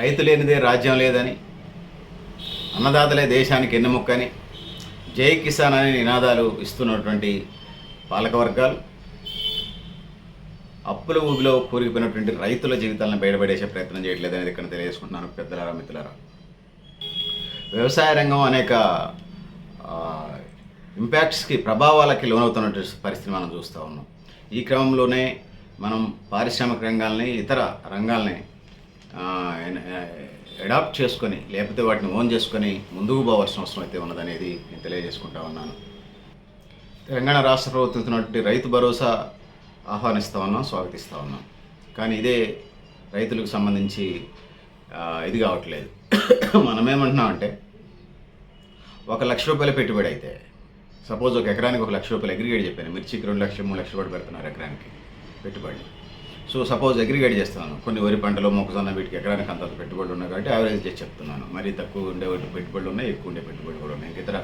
రైతు లేనిదే రాజ్యం లేదని అన్నదాతలే దేశానికి ఎన్నెముక్కని జై కిసాన్ అనే నినాదాలు ఇస్తున్నటువంటి పాలకవర్గాలు అప్పుల ఊబిలో కూరిగిపోయినటువంటి రైతుల జీవితాలను బయటపడేసే ప్రయత్నం చేయట్లేదని ఇక్కడ తెలియజేసుకుంటున్నాను పెద్దలారా మిత్రులారా. వ్యవసాయ రంగం అనేక ఇంపాక్ట్స్కి ప్రభావాలకి లోనవుతున్నటువంటి పరిస్థితి మనం చూస్తూ ఉన్నాం. ఈ క్రమంలోనే మనం పారిశ్రామిక రంగాల్ని ఇతర రంగాల్ని అడాప్ట్ చేసుకొని లేకపోతే వాటిని ఓన్ చేసుకొని ముందుకు పోవాల్సిన అవసరం అయితే ఉన్నదనేది నేను తెలియజేసుకుంటా ఉన్నాను. తెలంగాణ రాష్ట్ర ప్రభుత్వం రైతు భరోసా ఆహ్వానిస్తూ ఉన్నాం స్వాగతిస్తూ ఉన్నాం. కానీ ఇదే రైతులకు సంబంధించి ఇది కావట్లేదు. మనమేమంటున్నామంటే ఒక లక్ష రూపాయల పెట్టుబడి అయితే సపోజ్ ఒక ఎకరానికి ఒక లక్ష రూపాయలు అగ్రిగేట్ చెప్పాను మిర్చికి రెండు లక్షలు మూడు లక్షలు కూడా పెడుతున్నారు ఎకరానికి పెట్టుబడి. సో సపోజ్ అగ్రిగేట్ చేస్తాను కొన్ని వరి పంటలు మొక్కజొన్న వీటికి ఎకరానికి అంత పెట్టుబడులు ఉన్నాయి కాబట్టి యావరేజ్ చేసి చెప్తున్నాను. మరీ తక్కువ ఉండే పెట్టుబడులు ఉన్నాయి ఎక్కువ ఉండే పెట్టుబడులు కూడా ఉన్నాయి. ఇంక ఇతర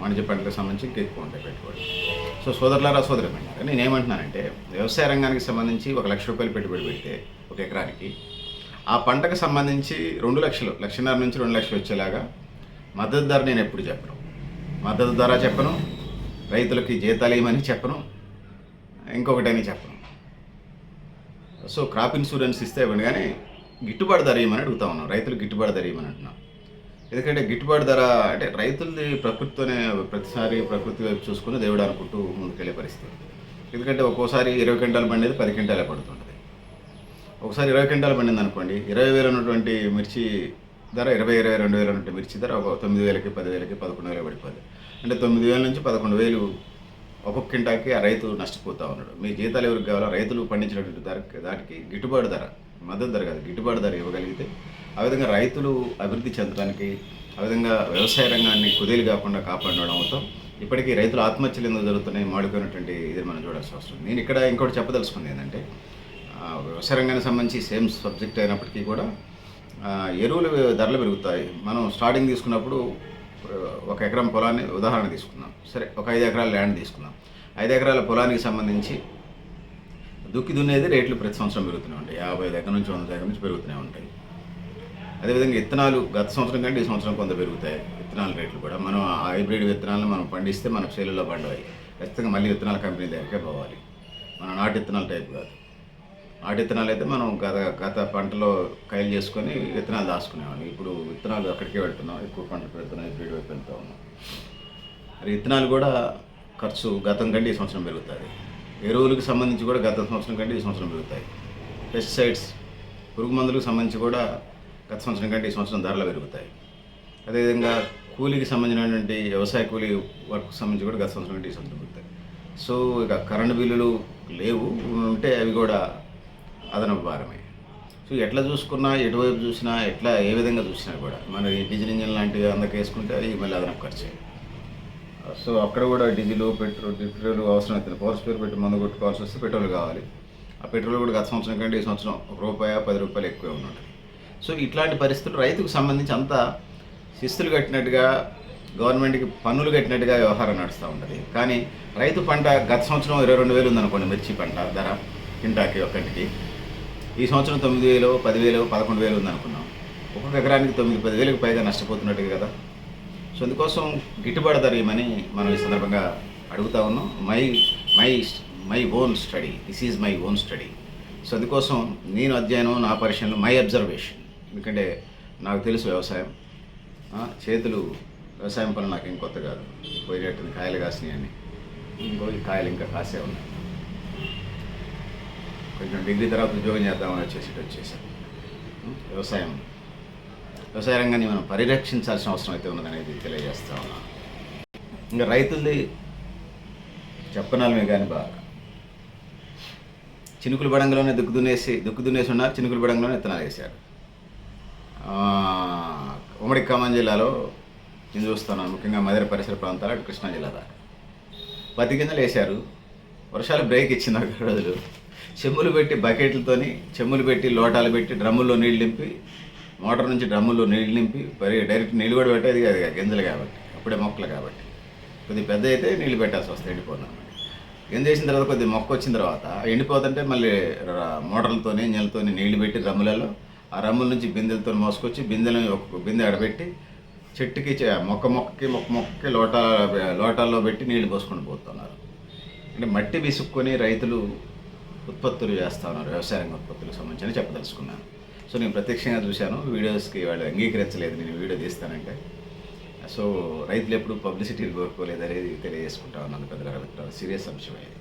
వాణిజ్య పంటలకు సంబంధించి ఇంకా ఎక్కువ ఉంటాయి పెట్టుబడులు. సో సోదరులారా సోదరులైనారా నేను ఏమంటున్నానంటే వ్యవసాయ రంగానికి సంబంధించి ఒక లక్ష రూపాయలు పెట్టుబడి పెడితే ఒక ఎకరానికి ఆ పంటకు సంబంధించి రెండు లక్షలు లక్షన్నర నుంచి రెండు లక్షలు వచ్చేలాగా మద్దతు ధర నేను ఎప్పుడు చెప్పను. మద్దతు ధర చెప్పను రైతులకి జీతాలు ఇవ్వమని చెప్పను ఇంకొకటని చెప్పను. సో క్రాప్ ఇన్సూరెన్స్ ఇస్తే ఇవ్వండి. కానీ గిట్టుబాటు ధర ఇవ్వమని అడుగుతా ఉన్నాం. రైతులు గిట్టుబాటు ధర ఇవ్వమని అంటున్నాం. ఎందుకంటే గిట్టుబాటు ధర అంటే రైతులది ప్రకృతితోనే ప్రతిసారి ప్రకృతి వైపు చూసుకుని దేవుడు అనుకుంటూ ముందుకెళ్ళే పరిస్థితి. ఎందుకంటే ఒక్కోసారి ఇరవై క్వింటాలు పండేది పది క్వింటాలే పడుతుంటుంది. ఒకసారి ఇరవై క్వింటాలు పండింది అనుకోండి ఇరవై వేలు ఉన్నటువంటి మిర్చి ధర ఇరవై ఇరవై రెండు వేలు ఉన్నటువంటి మిర్చి ధర ఒక తొమ్మిది వేలకి పదివేలకి పదకొండు వేలు పడిపోతుంది అంటే తొమ్మిది వేల నుంచి పదకొండు వేలు ఒక కింటాకి ఆ రైతు నష్టపోతూ ఉన్నాడు. మీ జీతాలు ఎవరికి కావాలో? రైతులు పండించినటువంటి ధర దానికి గిట్టుబాటు ధర మద్దతు ధర కాదు గిట్టుబాటు ధర ఇవ్వగలిగితే ఆ విధంగా రైతులు అభివృద్ధి చెందడానికి ఆ విధంగా వ్యవసాయ రంగాన్ని కుదేలు కాకుండా కాపాడడం అవుతాం ఇప్పటికీ రైతులు ఆత్మహత్యలు ఎందుకు జరుగుతున్నాయి? మాడిపోయినటువంటి ఇది మనం చూడాల్సిన అవసరం. నేను ఇక్కడ ఇంకోటి చెప్పదలుచుకుంది ఏంటంటే వ్యవసాయ రంగానికి సంబంధించి సేమ్ సబ్జెక్ట్ అయినప్పటికీ కూడా ఎరువులు ధరలు పెరుగుతాయి. మనం స్టార్టింగ్ తీసుకున్నప్పుడు ఒక ఎకరం పొలాన్ని ఉదాహరణ తీసుకుందాం. సరే ఒక ఐదు ఎకరాల ల్యాండ్ తీసుకుందాం. ఐదు ఎకరాల పొలానికి సంబంధించి దుక్కి దున్నేది రేట్లు ప్రతి సంవత్సరం పెరుగుతూనే ఉంటాయి. యాభై దగ్గర నుంచి వంద దగ్గర నుంచి పెరుగుతూనే ఉంటాయి. అదేవిధంగా విత్తనాలు గత సంవత్సరం కంటే ఈ సంవత్సరం కొంత పెరుగుతాయి. విత్తనాల రేట్లు కూడా మనం ఆ హైబ్రిడ్ విత్తనాలను మనం పండిస్తే మన చేలులో పండవాయి ఖచ్చితంగా మళ్ళీ విత్తనాల కంపెనీ దగ్గరికే పోవాలి. మన నాటు విత్తనాల టైప్ కాదు. ఆటి విత్తనాలు అయితే మనం గత గత పంటలో కైలు చేసుకొని విత్తనాలు దాచుకునేవాళ్ళం ఇప్పుడు విత్తనాలు అక్కడికే వెళ్తున్నాం ఎక్కువ పంటలు పెడుతున్నాం హైబ్రిడ్ వైపు వెళ్తూ ఉన్నాం. మరి విత్తనాలు కూడా ఖర్చు గతం కంటే ఈ సంవత్సరం పెరుగుతుంది ఎరువులకు సంబంధించి కూడా గత సంవత్సరం కంటే ఈ సంవత్సరం పెరుగుతాయి. పెస్టిసైడ్స్ పురుగు మందులకు సంబంధించి కూడా గత సంవత్సరం కంటే ఈ సంవత్సరం ధరలు పెరుగుతాయి. అదేవిధంగా కూలీకి సంబంధించినటువంటి వ్యవసాయ కూలీ వర్క్ సంబంధించి కూడా గత సంవత్సరం కంటే ఈ సంవత్సరం పెరుగుతాయి. సో ఇక కరెంటు బిల్లులు లేవు ఉంటే అవి కూడా అదనపు భారమే సో ఎట్లా చూసుకున్నా ఎటువైపు చూసినా ఎట్లా ఏ విధంగా చూసినా కూడా మన ఈ డీజిల్ ఇంజిన్ లాంటివి అందరికి వేసుకుంటే అది మళ్ళీ అదనపు ఖర్చే. సో అక్కడ కూడా డీజిల్ పెట్రోల్ పెట్రోల్ అవసరం అవుతుంది పవర్ స్పేర్ పెట్టి మందు కొట్టుకోవాల్సి వస్తే పెట్రోల్ కావాలి. ఆ పెట్రోల్ కూడా గత సంవత్సరం కంటే ఈ సంవత్సరం ఒక రూపాయ పది రూపాయలు ఎక్కువే ఉన్నట్టు సో ఇట్లాంటి పరిస్థితులు రైతుకు సంబంధించి అంతా శిస్తులు కట్టినట్టుగా గవర్నమెంట్కి పన్నులు కట్టినట్టుగా వ్యవహారం నడుస్తూ ఉంటుంది. కానీ రైతు పంట గత సంవత్సరం ఇరవై రెండు వేలు ఉందనుకోండి మిర్చి పంట ధర కింటాకి ఒకటికి ఈ సంవత్సరం తొమ్మిది వేలు పదివేలు పదకొండు వేలు ఉందనుకున్నాం ఒక్కొక్క ఎకరానికి తొమ్మిది పది వేలకు పైగా నష్టపోతున్నట్టుగా కదా. సో అందుకోసం గిట్టుబాటు ధర ఇవ్వమని మనం ఈ సందర్భంగా అడుగుతా ఉన్నాం. My my my own study this is my own study. So అందుకోసం నేను అధ్యయనం నా పరిశీలన మై అబ్జర్వేషన్. ఎందుకంటే నాకు తెలుసు వ్యవసాయం. చేతులు వ్యవసాయం పనులు నాకు ఏం కొత్త కాదు. పోయినట్టు కాయలు కాసినాయని ఇంకో కాయలు ఇంకా కాసే ఉన్నాయి. కొంచెం డిగ్రీ తర్వాత ఉద్యోగం చేద్దామని వచ్చేసి ఇటు వచ్చేసాను వ్యవసాయం. వ్యవసాయ రంగాన్ని మనం పరిరక్షించాల్సిన అవసరం అయితే ఉన్నదనేది తెలియజేస్తా ఉన్నాను ఇంకా రైతులది చెప్పనాలమే కానీ బాగా. చినుకులు బడంగలోనే దుక్కు దున్నేసి దుక్కు దున్నేసి ఉన్నారు చినుకులు బడంగలోనే విత్తనాలు వేశారు. ఉమ్మడి ఖమ్మం జిల్లాలో నేను చూస్తున్నాను ముఖ్యంగా మధుర పరిసర ప్రాంతాలు అటు కృష్ణా జిల్లా దాకా. పత్తి గింజలు వేశారు. వర్షాలు బ్రేక్ ఇచ్చింది ఒక రోజులు. చెమ్ములు పెట్టి బకెట్లతోని చెమ్ములు పెట్టి లోటాలు పెట్టి డ్రమ్ముల్లో నీళ్ళు నింపి మోటార్ నుంచి డ్రమ్ముల్లో నీళ్ళు నింపి మరి డైరెక్ట్ నీళ్ళు కూడా పెట్టేది కాదు గింజలు కాబట్టి అప్పుడే మొక్కలు కాబట్టి. కొద్దిగా పెద్ద అయితే నీళ్ళు పెట్టాల్సి వస్తే ఎండిపోయినా గింజ వేసిన తర్వాత కొద్దిగా మొక్క వచ్చిన తర్వాత ఎండిపోతుంటే మళ్ళీ మోటార్లతోనే మోటార్లతోని నీళ్ళతోని నీళ్ళు పెట్టి డ్రమ్ములలో ఆ రమ్ముల నుంచి బిందెలతో మోసుకొచ్చి బిందెలను ఒక బిందె అడబెట్టి చెట్టుకి చే- మొక్క మొక్కకి మొక్క మొక్కకి లోటా లోటాల్లో పెట్టి నీళ్ళు పోసుకొని పోతున్నారు. అంటే మట్టి విసుక్కొని రైతులు ఉత్పత్తులు చేస్తా ఉన్నారు వ్యవసాయ రంగ ఉత్పత్తులకు సంబంధించి చెప్పదలుచుకున్నాను. సో నేను ప్రత్యక్షంగా చూశాను వీడియోస్కి వాళ్ళు అంగీకరించలేదు నేను వీడియో తీస్తానంటే. సో రైతులు ఎప్పుడు పబ్లిసిటీ కోరుకోలేదు అనేది తెలియజేసుకుంటా ఉన్నాను పెద్దల సీరియస్ అంశం ఇది.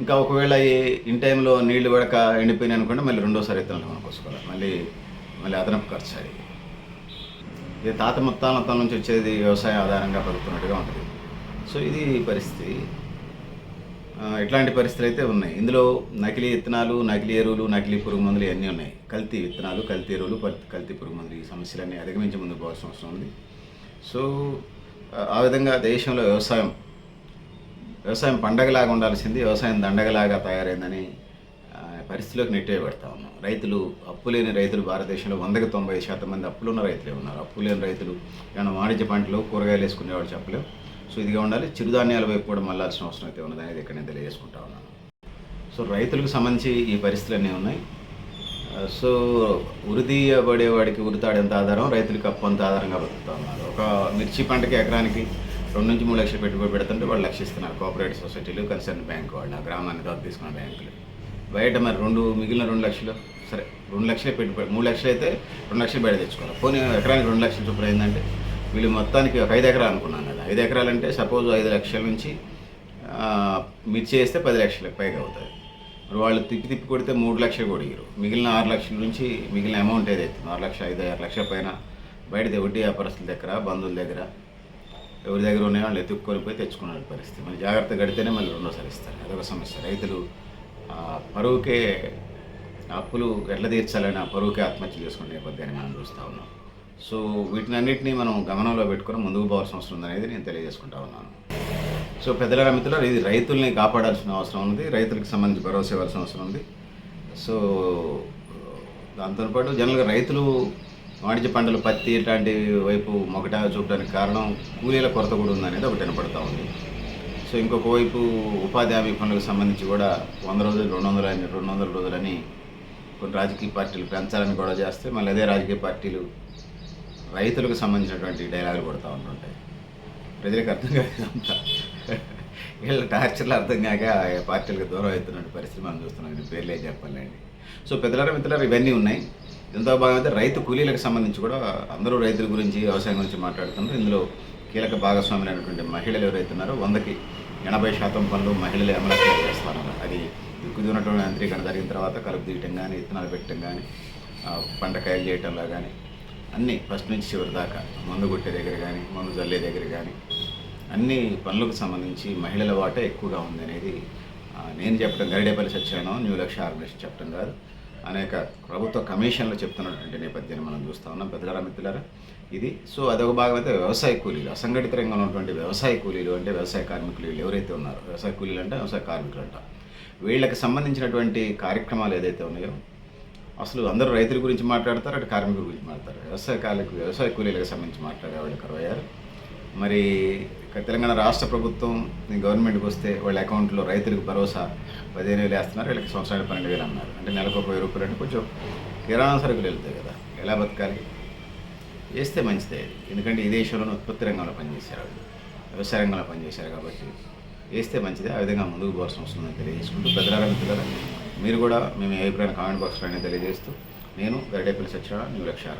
ఇంకా ఒకవేళ ఈ ఇన్ టైంలో నీళ్ళు పడక ఎండిపోయినాయి అనుకుంటే మళ్ళీ రెండోసారి విత్తనాలు కొనుక్కోసుకోవాలి మళ్ళీ మళ్ళీ అదనపు ఖర్చు అది. ఇది తాత ముత్తాలతం నుంచి వచ్చేది వ్యవసాయ ఆధారంగా బతుకుతున్నట్టుగా ఉంటుంది. సో ఇది పరిస్థితి. ఇట్లాంటి పరిస్థితులు అయితే ఉన్నాయి. ఇందులో నకిలీ విత్తనాలు నకిలీ ఎరువులు నకిలీ పురుగు మందులు ఇవన్నీ ఉన్నాయి. కల్తీ విత్తనాలు కల్తీ ఎరువులు కల్తీ పురుగు మందులు ఈ సమస్యలన్నీ అధిగమించి ముందుకు పోవాల్సిన అవసరం ఉంది. సో ఆ- విధంగా దేశంలో వ్యవసాయం వ్యవసాయం పండగలాగా ఉండాల్సింది వ్యవసాయం దండగలాగా తయారైందని పరిస్థితిలోకి నెట్టేయబడతా ఉన్నాం. రైతులు అప్పు లేని రైతులు భారతదేశంలో వందకి తొంభై శాతం మంది అప్పులున్న రైతులే ఉన్నారు. అప్పు లేని రైతులు ఏమైనా వాణిజ్య పంటలు కూరగాయలు వేసుకునేవాడు చెప్పలేం. సో ఇదిగా ఉండాలి. చిరుధాన్యాల వైపు కూడా మళ్ళాల్సిన అవసరం అయితే ఉన్నది. అనేది ఇక్కడ నేను తెలియజేసుకుంటా ఉన్నాను. సో రైతులకు సంబంధించి ఈ పరిస్థితులు అన్నీ ఉన్నాయి. సో ఉరిదీయబడేవాడికి ఉరితాడు ఎంత ఆధారం రైతులకు అప్పు అంత ఆధారంగా బతుకుతా ఉన్నారు. ఒక మిర్చి పంటకి ఎకరానికి రెండు నుంచి మూడు లక్షలు పెట్టుబడి పెడుతుంటే వాళ్ళు లక్షిస్తున్నారు కోఆపరేటివ్ సొసైటీలు కన్సర్న్ బ్యాంక్ వాళ్ళు ఆ గ్రామాన్ని దత్తు తీసుకున్న బ్యాంకులు బయట మరి రెండు మిగిలిన రెండు లక్షలు సరే రెండు లక్షలే పెట్టుబడి మూడు లక్షలు అయితే రెండు లక్షలు బయట తెచ్చుకోవాలి. పోనీ ఎకరానికి రెండు లక్షలు చొప్పున అయిందంటే వీళ్ళు మొత్తానికి ఒక ఐదు ఎకరాలు అనుకున్నాను కదా. ఐదు ఎకరాలు అంటే సపోజ్ ఐదు లక్షల నుంచి మిర్చి వేస్తే పది లక్షలకు పైగా అవుతుంది. మరి వాళ్ళు తిప్పి తిప్పి కొడితే మూడు లక్షలు కొడిగారు మిగిలిన ఆరు లక్షల నుంచి మిగిలిన అమౌంట్ ఏదైతే ఆరు లక్ష ఐదు ఆరు లక్షల పైన బయట వడ్డీ వ్యాపారస్తుల దగ్గర బంధువుల దగ్గర ఎవరి దగ్గర ఉన్నాయో వాళ్ళు ఎత్తుక్కొని పోయి తెచ్చుకునే పరిస్థితి. మళ్ళీ జాగ్రత్త గడితేనే మళ్ళీ రెండోసారి ఇస్తారు. అదొక సమస్య. రైతులు పరువుకే అప్పులు ఎట్లా తీర్చాలని ఆ పరువుకే ఆత్మహత్య చేసుకునే నేపథ్యాన్ని మనం చూస్తూ ఉన్నాం. సో వీటిని అన్నింటినీ మనం గమనంలో పెట్టుకుని ముందుకు పోవాల్సిన అవసరం ఉందనేది నేను తెలియజేసుకుంటా ఉన్నాను. సో పెద్దల మిత్రులు ఇది రైతుల్ని కాపాడాల్సిన అవసరం ఉంది రైతులకు సంబంధించి భరోసా ఇవ్వాల్సిన అవసరం ఉంది. సో దాంతోపాటు జనరల్గా రైతులు వాణిజ్య పంటలు పత్తి ఇట్లాంటి వైపు మొగట చూపడానికి కారణం కూలీల కొరత కూడా ఉందనేది ఒకటి వినపడతా ఉంది. సో ఇంకొక వైపు ఉపాధి హామీ పనులకు సంబంధించి కూడా వంద రోజులు రెండు వందలు అని రెండు వందల రోజులని కొన్ని రాజకీయ పార్టీలు పెంచాలని గొడవ చేస్తే మళ్ళీ అదే రాజకీయ పార్టీలు రైతులకు సంబంధించినటువంటి డైలాగులు కొడుతూ ఉంటుంటాయి. ప్రజలకు అర్థం కాదంతా వీళ్ళ టార్చర్లు అర్థం కాక పార్టీలకు దూరం అవుతున్న పరిస్థితి మనం చూస్తున్నాం. పేర్లే చెప్పాలండి. సో పెద్దలారా మిత్రులారా ఇవన్నీ ఉన్నాయి. ఎంతో భాగమైతే రైతు కూలీలకు సంబంధించి కూడా అందరూ రైతుల గురించి వ్యవసాయం గురించి మాట్లాడుతున్నారు. ఇందులో కీలక భాగస్వాములైనటువంటి మహిళలు ఎవరైతే ఉన్నారో వందకి ఎనభై శాతం పనులు మహిళలు అమలు చేస్తున్నారు. అది దిక్కుతున్నటువంటి యాంత్రీకరణ జరిగిన తర్వాత కలుపు తీయటం కానీ విత్తనాలు పెట్టడం కానీ పంట కాయలు చేయటంలో కానీ అన్నీ ఫస్ట్ నుంచి చివరి దాకా మందు కొట్టే దగ్గర కానీ మందు జల్లే దగ్గర కానీ అన్ని పనులకు సంబంధించి మహిళల వాటే ఎక్కువగా ఉంది అనేది నేను చెప్పడం గరిడేపల్లి సత్యానం న్యూ లక్ష్య ఆర్గనైజేషన్ చెప్పడం కాదు. అనేక ప్రభుత్వ కమిషన్లు చెప్తున్నటువంటి నేపథ్యాన్ని మనం చూస్తూ ఉన్నాం. పెద్దలారా మిత్రులారా ఇది సో అదొక భాగం అయితే వ్యవసాయ కూలీలు అసంఘటిత రంగంలో ఉన్నటువంటి వ్యవసాయ కూలీలు అంటే వ్యవసాయ కార్మికులు వీళ్ళు ఎవరైతే ఉన్నారో వ్యవసాయ కూలీలు అంటే వ్యవసాయ కార్మికులు అంట వీళ్ళకి సంబంధించినటువంటి కార్యక్రమాలు ఏదైతే ఉన్నాయో అసలు అందరూ రైతుల గురించి మాట్లాడతారు అటు కార్మికుల గురించి మాట్లాడతారు. వ్యవసాయ కాలకు వ్యవసాయ కూలీలకు సంబంధించి మాట్లాడే వాళ్ళు కరువయ్యారు మరి తెలంగాణ రాష్ట్ర ప్రభుత్వం గవర్నమెంట్కి వస్తే వాళ్ళ అకౌంట్లో రైతులకు భరోసా పదిహేను వేలు వేస్తున్నారు వీళ్ళకి సంవత్సరాలు పన్నెండు వేలు అన్నారు. అంటే నెలకు ఒక వెయ్యి రూపాయలు అంటే కొంచెం కిరాణా సరుకులు వెళ్తాయి కదా ఎలా బతకాలి? వేస్తే మంచిదే ఎందుకంటే ఈ దేశంలోనే ఉత్పత్తి రంగంలో పనిచేశారు వాళ్ళు. వ్యవసాయ రంగంలో పనిచేశారు కాబట్టి వేస్తే మంచిదే. ఆ విధంగా ముందుకు పోవాల్సిన అవసరం తెలియజేసుకుంటూ పెద్దలారా మిత్రులారా మీరు కూడా మేము ఏ అభిప్రాయం కామెంట్ బాక్స్లో అనేది తెలియజేస్తూ నేను గరిడేపల్లి సత్యనారాయణ న్యూ లక్ష్య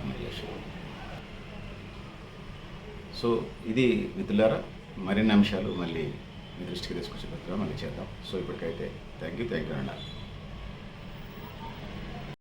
సో ఇది మిత్రులారా మరిన్ని అంశాలు మళ్ళీ మీ దృష్టికి తీసుకొచ్చి మళ్ళీ చేద్దాం. సో ఇప్పటికైతే థ్యాంక్ యూ థ్యాంక్ యూ అన్నారు